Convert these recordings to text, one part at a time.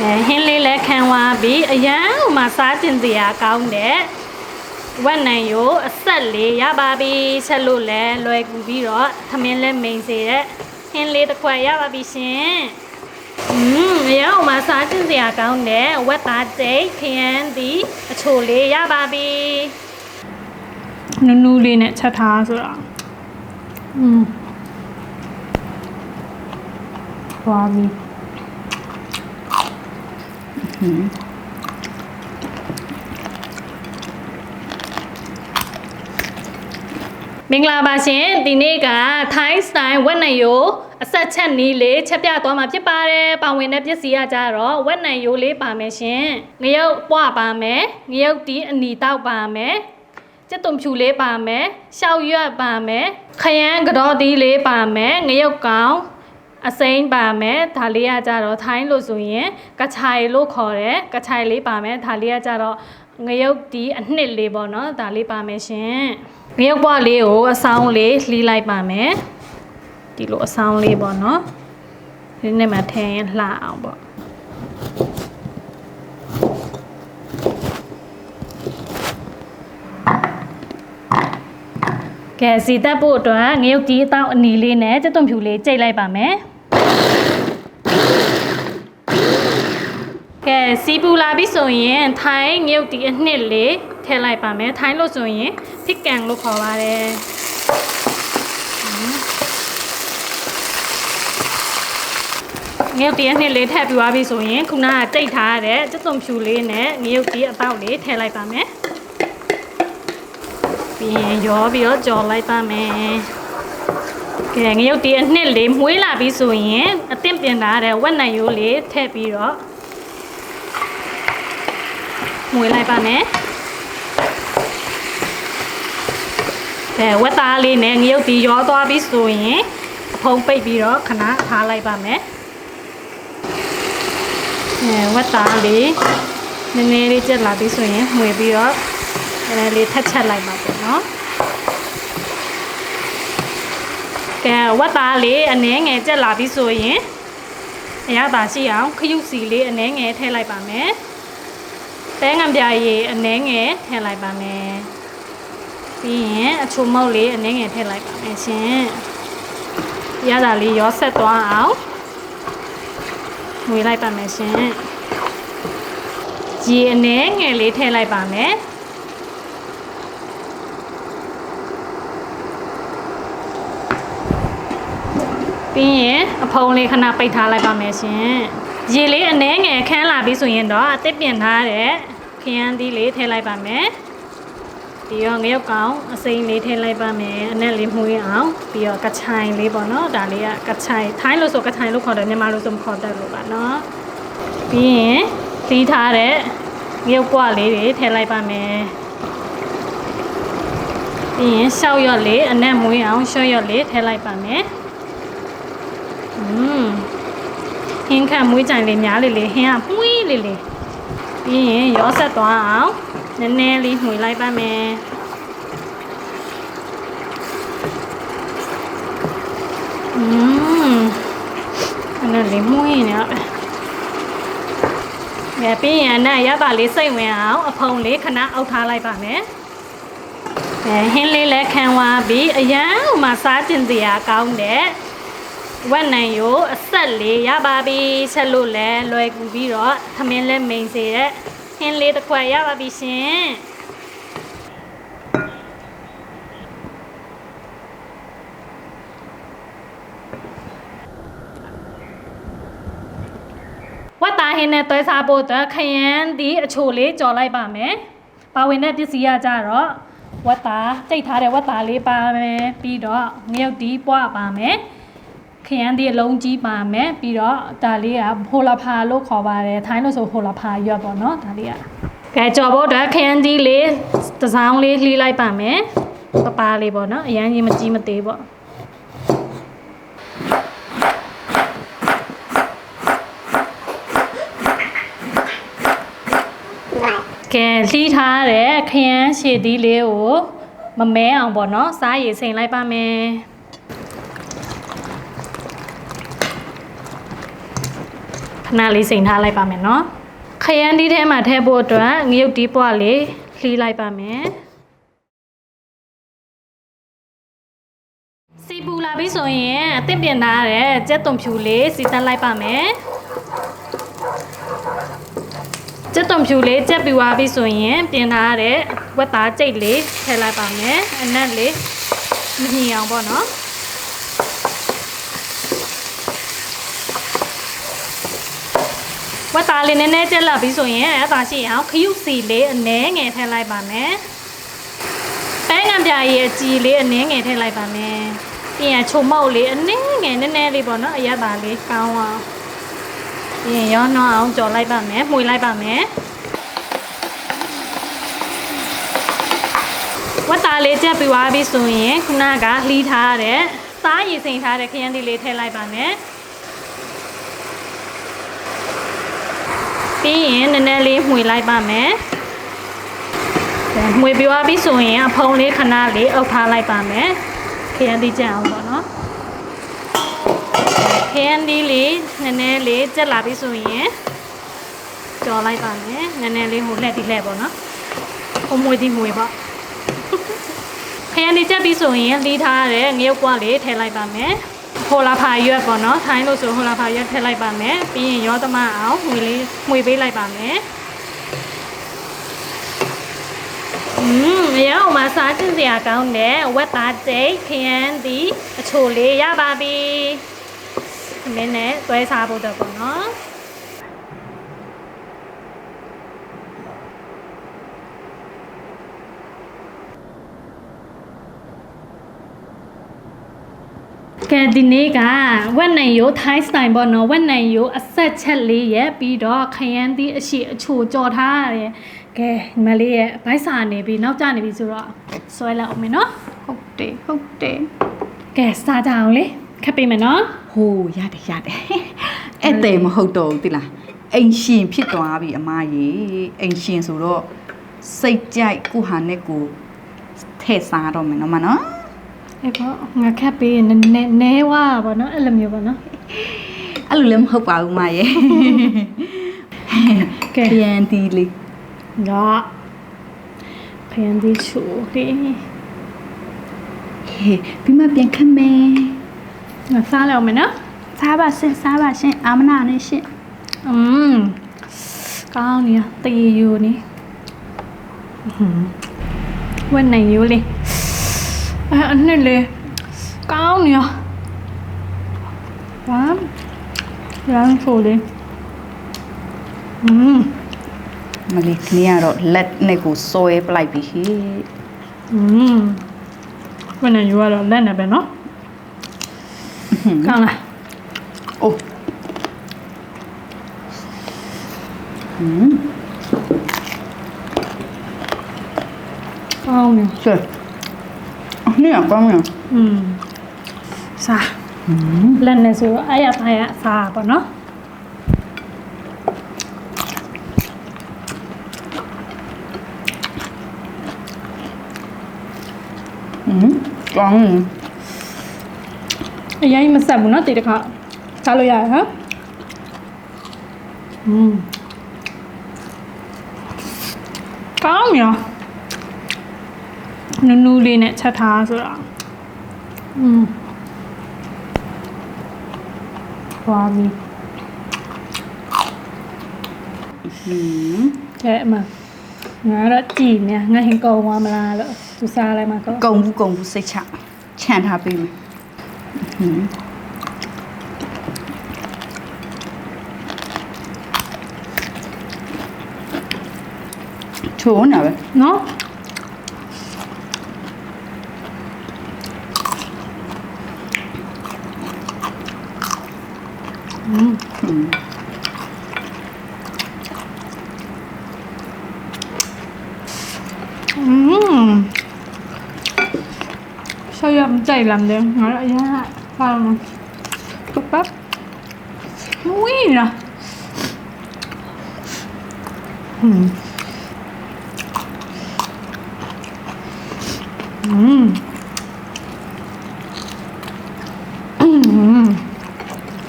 အဲဟင်းလေးလည်းခံသွားပြီးအရန်ဟိုမှာစားကျင်စရာကောင်းတဲ့ဝက်နံရိုးအဆက်လေးရပါပြီချက်လို့လည်းလွယ်ကူပြီးတော့သမင်းလည်းမိန်စေတဲ့ဟင်းလေးတစ်ခွက်ရပါပြီရှင်อืมအရန်ဟိုမှာစားကျင်စရာကောင်းတဲ့ဝက်သားကျိတ်ခရမ်းဒီအချိုလေးရပါပြီနူးနူးလေးနဲ့ချက်ထားဆိုတော့อืมသွားပြီ မင်္ဂလာပါရှင်ဒီနေ့က Thai style ဝက်နံရိုးအဆက်ချက်နီးလေးချက်ပြသွားမှာဖြစ်ပါတယ်ပါဝင်တဲ့ပစ္စည်းကကြတော့ဝက်နံရိုးလေးပါမယ်ရှင်ငရုတ်ပွားပါမယ်ငရုတ်တီးအနီတောက်ပါမယ်ကျက်သွန်ဖြူလေးပါမယ်ရှောက်ရွက်ပါမယ်ခရမ်းကတော့တီးလေးပါမယ်ငရုတ်ကောင် အစိမ်းပါမယ်ဒါလေးကကြတော့ထိုင်းလို့ဆိုရင်ကချိုင်လို့ခေါ်တယ်ကချိုင်လေးပါမယ်ဒါလေးကကြတော့ငရုတ်တီးအနှစ်လေးပေါ့နော်ဒါလေးပါမယ်ရှင်ငရုတ်ပွားလေးကိုအဆောင်လေးလှီးလိုက်ပါမယ်ဒီလိုအဆောင်လေးပေါ့နော်ဒီနေ့မှထည့်ရင်လှအောင်ပေါ့ကဲစီတက်ဖို့အတွက်ငရုတ်တီးအတောက်အနီလေးနဲ့ကျက်သွန်ဖြူလေးကြိတ်လိုက်ပါမယ် ကဲစီပူလာပြီဆိုရင်ထိုင်းငရုတ်တီးအနှစ်လေးထည့်လိုက်ပါမယ်ထိုင်းလို့ဆိုရင်ဖစ်ကန်လို့ခေါ်ပါတယ်ငရုတ်တီးအနှစ်လေးထည့်ပြီးသွားပြီဆိုရင်ခုနကကြိတ်ထားတဲ့ကျက်သွန်ဖြူလေးနဲ့ငရုတ်တီးအတောက်လေးထည့်လိုက်ပါမယ်ပြီးရင်ရောပြီးတော့ကြော်လိုက်ပါမယ်။ကဲငရုတ်တီအနှစ်လေးမွှေးလာပြီဆိုရင်အသင့်ပြင်ထားတဲ့ဝက်နံရိုးလေးထည့်ပြီးတော့ မွှေးလိုက်ပါမယ်။ကဲဝက်သားလေးနဲ့ငရုတ်တီရောသွားပြီဆိုရင်အဖုံပိတ်ပြီးတော့ခဏထားလိုက်ပါမယ်။အဲဝက်သားလေးနည်းနည်းလေးကျက်လာပြီဆိုရင်မွှေပြီးတော့အဲလေးထက်ချက်လိုက်ပါပေါ့နော်ကဲဝက်သားလေးအနှဲငယ်ကြက်လာပြီဆိုရင်အရသာရှိအောင်ခရုစီလေးအနှဲငယ်ထည့်လိုက်ပါမယ် တဲငံပြာရည်အနှဲငယ်ထည့်လိုက်ပါမယ်ပြီးရင်အချိုမုတ်လေးအနှဲငယ်ထည့်လိုက်ပါမယ်ရှင်ရတာလေးရောဆက်သွားအောင်ငွေလိုက်ပါမယ်ရှင်ရေအနှဲငယ်လေးထည့်လိုက်ပါမယ်ပြီးရင်အဖုံးလေးခဏပိတ်ထားလိုက်ပါမယ်ရှင် ရေလေးအနှဲငယ်ခန်းလာပြီဆိုရင်တော့အသစ်ပြင်ထားတဲ့ခရမ်းသီးလေးထည့်လိုက်ပါမယ်ပြီးတော့ငရုတ်ကောင်အစိမ်းလေးထည့်လိုက်ပါမယ်အနက်လေးမှုရအောင်ပြီးတော့ကချိုင်လေးပေါ့နော်ဒါလေးကကချိုင်ထိုင်းလို့ဆိုကချိုင်လို့ခေါ်တယ်မြန်မာလို့ဆိုမခေါ်တတ်လို့ပါနော်ပြီးရင်သီးထားတဲ့ငရုတ်ကွလေးတွေထည့်လိုက်ပါမယ်ပြီးရင်ရှောက်ရွက်လေးအနက်မွေးအောင်ရှော့ရွက်လေးထည့်လိုက်ပါမယ်อืม ဟင်းခန့်မွေးကြိုင်လေးများလေးလေးဟင်းကမှုီးလေးလေးပြီးရင်ရောဆက်သွားအောင်နည်းနည်းလေးမှွေလိုက်ပါမယ်อืมအဲ့ဒါလေးမှုီးနေတော့ငယ်ပြီးရင်နဲ့ရတာလေးစိတ်ဝင်အောင်အဖုံလေးခဏအောက်ထားလိုက်ပါမယ်အဲဟင်းလေးလည်းခံသွားပြီးအရန်ဟိုမှာစားကျင်စရာကောင်းတဲ့ ဝက်နံရိုးအဆက်လေးရပါပြီချက်လို့လဲလွယ်ကူပြီးတော့သမင်းလဲမိန်စေတဲ့ဟင်းလေးတစ်ခွက်ရပါပြီရှင်ဝက်သားဟင်းနဲ့တွဲစားဖို့အတွက်ခရမ်းဒီအချိုလေးကြော်လိုက်ပါမယ်။ပါဝင်တဲ့ပစ္စည်းကကြတော့ဝက်သားကြိတ်ထားတဲ့ဝက်သားလေးပါမယ်ပြီးတော့ငရုတ်တီးပွားပါမယ်။ ခရမ်းသီးအလုံးကြီးပါမယ်ပြီးတော့ဒါလေးကဟိုလာဖာလို့ခေါ်ပါတယ်ထိုင်းလို့ဆိုဟိုလာဖာရွက်ပေါ့နော်ဒါလေးကကဲကြော်ဖို့အတွက်ခရမ်းသီးလေးတစ်စောင်းလေးလှီးလိုက်ပါမယ်ပပားလေးပေါ့နော်အရန်ကြီးမကြီးမသေးပေါ့ကဲလှီးထားတဲ့ခရမ်းရှည်သီးလေးကိုမမဲအောင်ပေါ့နော်စားရည်စိန်လိုက်ပါမယ် ခဏလေးစိန်ထားလိုက်ပါမယ်နော်ခရမ်းဒီထဲမှာထည့်ဖို့အတွက်ငရုတ်ဒီပွားလေးလှီးလိုက်ပါမယ်စီပူလာပြီဆိုရင်အသင့်ပြင်ထားတဲ့ကြက်သွန်ဖြူလေးစီတက်လိုက်ပါမယ်ကြက်သွန်ဖြူလေးကြက်ပြူသွားပြီဆိုရင်ပြင်ထားတဲ့ဝက်သားကြိတ်လေးထည့်လိုက်ပါမယ်အနက်လေးမညင်အောင်ပေါ့နော် ဝတ်သားလေးနည်းနည်းကျက်လာပြီဆိုရင်အဲ့ဒါရှိအောင်ခရုစီလေးအနှဲငယ်ထည့်လိုက်ပါမယ်။ပန်းငံပြာရဲ့အကြီးလေးအနှဲငယ်ထည့်လိုက်ပါမယ်။ပြီးရင်ချုံမောက်လေးအနှဲငယ်နည်းနည်းလေးပေါ့နော်အရသာလေးကောင်းအောင်။ပြီးရင်ရောနှောင်းအောင်ကြော်လိုက်ပါမယ်။မှွေလိုက်ပါမယ်။ဝတ်သားလေးကျက်ပြီးသွားပြီဆိုရင်ခုနကလှီးထားတဲ့စားရည်စိန်ထားတဲ့ခရမ်းဒီလေးထည့်လိုက်ပါမယ်။ ပြီးရင်နည်းနည်းလေးမှွေလိုက်ပါမယ်။ဒါမှွေပြသွားပြီဆိုရင်အဖုံးလေးခဏလေးအုပ်ထားလိုက်ပါမယ်။ခရမ်းသီးကြအောင်ပေါ့နော်။ခရမ်းသီးလေးနည်းနည်းလေးကျက်လာပြီဆိုရင်ကြော်လိုက်ပါမယ်။နည်းနည်းလေးဟိုလှက်ဒီလှက်ပေါ့နော်။ဟိုမှွေဒီမှွေပေါ့။ခရမ်းသီးကျက်ပြီဆိုရင်လီးထားတဲ့ငရုတ်ကွာလေးထည့်လိုက်ပါမယ်။ ဟိုလာဖာရွက်ပေါ့နော်ထိုင်းလို့ဆိုဟိုလာဖာရွက်ထည့်လိုက်ပါမယ်ပြီးရင်ရောသမအောင်ငွေလေးငွေပေးလိုက်ပါမယ်อืมရအောင်မစားကျင်စရာကောင်းတယ်ဝက်သားကျိတ်ခရမ်းသည်အချိုလေးရပါပြီအမင်းနဲ့တွဲစားဖို့တော့ပေါ့နော် ကဲဒီနေ့ကဝက်နိုင်ရိုးထိုင်းစတိုင်ပေါ့နော်ဝက်နိုင်ရိုးအဆက်ချက်လေးရဲ့ပြီးတော့ခရမ်းသီးအရှိအချိုကြော်ထားရတယ်ကဲညီမလေးရဲ့ဘိုက်စာနေပြီနောက်ကျနေပြီဆိုတော့ဆွဲလိုက်အောင်မယ်နော်ဟုတ်တယ်ဟုတ်တယ်ကဲစားကြအောင်လေခပ်ပေးမယ်နော်ဟိုးရတယ်ရတယ်အဲ့တဲ့မဟုတ်တော့ဘူးတိလားအိမ်ရှင်ဖြစ်သွားပြီအမကြီးအိမ်ရှင်ဆိုတော့စိတ်ကြိုက်ကိုဟာနဲ့ကိုထည့်စားတော့မယ်နော်မနော် အဲ့ပေါ့ငါခက်ပေးရင်နည်းနည်းနဲဝါပေါ့နော်အဲ့လိုမျိုးပေါ့နော်အဲ့လိုလည်းမဟုတ်ပါဘူးမရဲ့ကဲခရန်တီလေးငါခရန်တီချူလေးဟေးပြီးမှပြန်ခက်မယ်ငါစားလောက်မယ်နော်စားပါရှင်စားပါရှင်အာမနာနဲ့ရှင်อืมကောင်းနေရတေယူနေဟွန်းဝတ်နိုင်ယူလေး 안닐리 가운이야 와 양소리 음 Mali clear rồi, let này cũng sôi lại bị hí. Ừm. Bên này vừa rồi lên này bên nó. Ừ. Căng này. Ô. Ừm. Căng này. Sure. င်ယူကတော့လက်နဲ့ပဲเนาะကောင်းလား အိုးဟမ် ကောင်းနေ ဆွဲအနည်းကောင်းလား อืมစားလက်နဲ့ဆိုတော့အဲ့ရဖိုင်ရစားပါเนาะ อืมကောင်းတယ် အရင်မဆက်ဘူးเนาะဒီတစ်ခါစားလို့ရတယ်ဟမ်อืมကောင်းရော နူးနူးလေးနဲ့ချက်ထားဆိုတော့อืมွားပြီဟင်းကဲမငါတော့ကြည်မြငါဟင်ကုံသွားမလားလို့သူစားလိုက်မှာကုံကုံဘူးကုံဘူးစိတ်ချခြံထားပေးမယ်ဟင်းထိုးနာပဲနော် này làm được nó lại ra hại sao mà cúp bắp ui là ừ. Ừ. Ừ.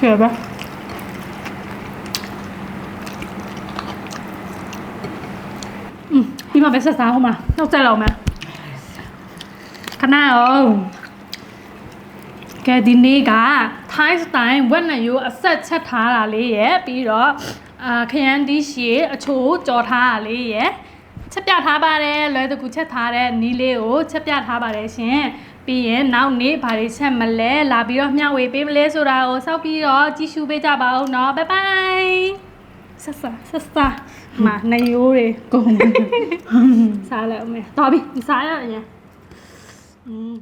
Kìa bác 이만 몇 살 다, 호마. 넉잘 나오면. 가나요. က်စားဟိုမှာနောက်ဆက်လောက်မယ်ခဏရောကဲဒီနေ့က Thai style ဝက်နရိုးအဆက်ချက်ထားတာလေးရယ်ပြီးတော့အာခရမ်းတီးရှည်အချိုးကြော်ထားတာလေးရယ်ချက်ပြထားပါတယ်လွယ်တကူချက်ထားတဲ့နီးလေးကိုချက်ပြထားပါတယ်ရှင်ပြီးရင်နောက်နေ့ဘာတွေချက်မလဲလာပြီးတော့မျှဝေပေးမလဲဆိုတာကိုစောက်ပြီးတော့ကြည့်ရှုပေးကြပါဦးเนาะဘိုင်ဘိုင်ဆက်စားဆက်စားမနရိုးတွေ ကုန်ပြီ စားလိုက်အောင်မယ်တော်ပြီစားရအောင်อืม